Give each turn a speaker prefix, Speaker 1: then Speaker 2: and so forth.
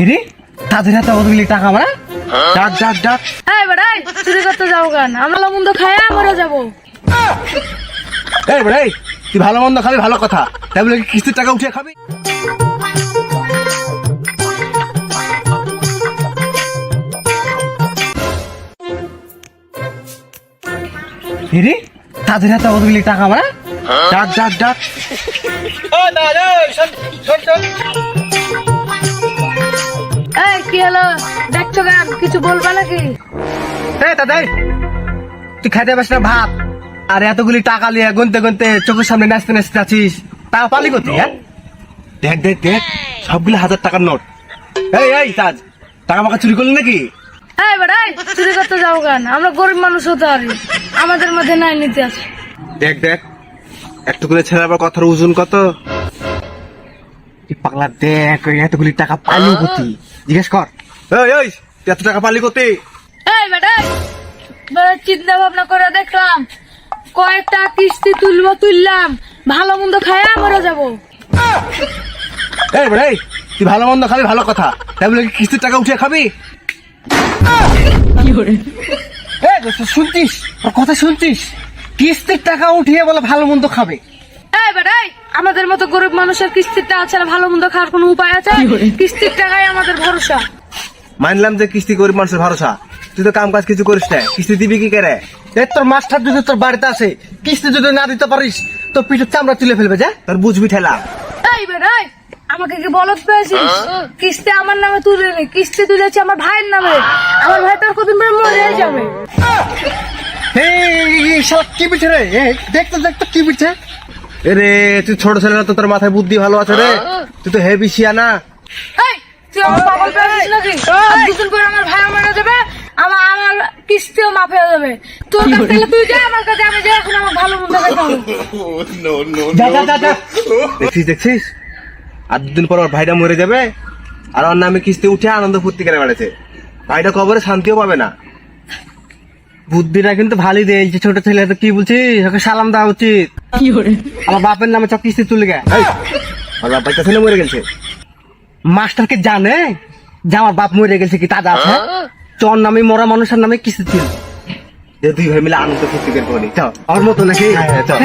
Speaker 1: এরে তাদের হাতে কতগুলি টাকা আমরা ডাক ডাক ডাক।
Speaker 2: এই বেড়াই চুরি করতে যাব কেন? আমরা মন্দ খায়া মরে যাব।
Speaker 1: এই ভাই তুই ভালো মন্দ খাবি ভালো কথা। তাই বলে কি কিস্তির টাকা উঠিয়ে খাবি? এরে তাদের হাতে কতগুলি টাকা আমরা ডাক ডাক ডাক।
Speaker 2: এই কি হলো? দেখছ কেন কিছু বলবা নাকি?
Speaker 1: এই। দাদাই তুই খাইতে পারিস না ভাত। আর এতগুলি টাকা নিয়ে গুনতে গুনতে চোখের সামনে নাচতে নাচতে আছিস। টাকা পালি করতে হ্যাঁ? দেখ দেখ দেখ। সবগুলো হাজার টাকার নোট। এই এই তাজ টাকা মাকা চুরি করলি নাকি?
Speaker 2: এই বেড়াই চুরি করতে যাব কেন? আমরা গরিব মানুষ হতে পারি। আমাদের মধ্যে নাই নিতে আছে।
Speaker 1: দেখ দেখ একটু করে ছেলে আবার কথার ওজন কত? পাগলা দেখ এতগুলি টাকা পালি করতি জিজ্ঞেস কর। এই এই এত টাকা পালি করতে
Speaker 2: এই বেড়াই চিন্তা ভাবনা করে দেখলাম। কয়েকটা কিস্তি তুলবো তুললাম। ভালো মন্দ খায়া মরে যাব।
Speaker 1: এই ভাই তুই ভালো মন্দ খাবি ভালো কথা। তাই বলে কি কিস্তির টাকা উঠিয়ে খাবি? শুনছিস কথা শুনছিস কিস্তির টাকা উঠিয়ে বলে ভালো মন্দ খাবে।
Speaker 2: এই বেড়াই আমাদের মতো গরিব মানুষের কিস্তির টাকা ছাড়া ভালো মন্দ খাওয়ার কোনো উপায় আছে? কিস্তির টাকাই আমাদের ভরসা।
Speaker 1: মানলাম যে কিস্তি গরিব মানুষের ভরসা। তুই তো কাম কাজ কিছু করিস না। কিস্তি দিবি কি করে? এই তোর মাস্টার যদি তোর বাড়িতে আসে কিস্তি যদি না দিতে পারিস তো পিঠের চামড়া তুলে ফেলবে যা। তোর বুঝবি ঠেলা
Speaker 2: এই বেড়াই আমাকে কি বলত পেয়েছিস? কিস্তি আমার নামে তুলে নি। কিস্তি তুলেছি আমার ভাইয়ের নামে। আমার ভাই তার কদিন পরে মরে যাবে।
Speaker 1: এই সব কি পিঠে রে? এ, দেখতে দেখতে কি পিঠে রে তুই ছোট ছেলে না তো তোর মাথায় বুদ্ধি ভালো আছে রে? তুই তো হেভি শিয়ানা
Speaker 2: এই তুই আমার পাগল পেয়েছিস নাকি? আর দুদিন আমার ভাই মরে যাবে আমার আমার কিস্তিও মাফ হয়ে যাবে। তোর কাছ থেকে তুই যা আমার কাছে আমি যাই এখন আমার ভালো মন্দ
Speaker 1: দেখছিস দেখছিস? আর দুদিন পর ওর ভাইটা মরে যাবে আর ওর নামে কিস্তি উঠে আনন্দ ফুর্তি করে বেড়েছে ভাইটা কবরে শান্তিও পাবে না। বুদ্ধিটা কিন্তু ভালোই দিয়েছে ছোট ছেলে তো কি বলছিস? ওকে সালাম দেওয়া উচিত। আমার বাপের নামে সব কিস্তি তুলে গে আমার বাপ ছেলে মরে গেছে। মাস্টারকে জানে যে আমার বাপ মরে গেছে কি দাদা আছে? তোর নামে মরা মানুষের নামে কিস্তি ছিল। দুই ভাই মিলে আনন্দ ফুর্তি করে করি মতো নাকি? চল।